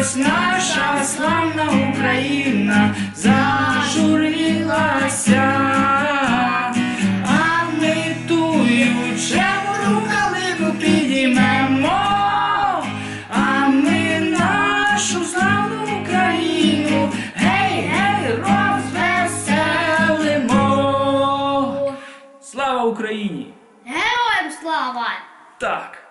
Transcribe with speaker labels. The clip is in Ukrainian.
Speaker 1: чогось наша славна Україна зажурилася, а ми тую червону калину підіймемо, а ми нашу славну Україну, гей, гей, розвеселимо. Слава Україні!
Speaker 2: Героям слава!
Speaker 1: Так.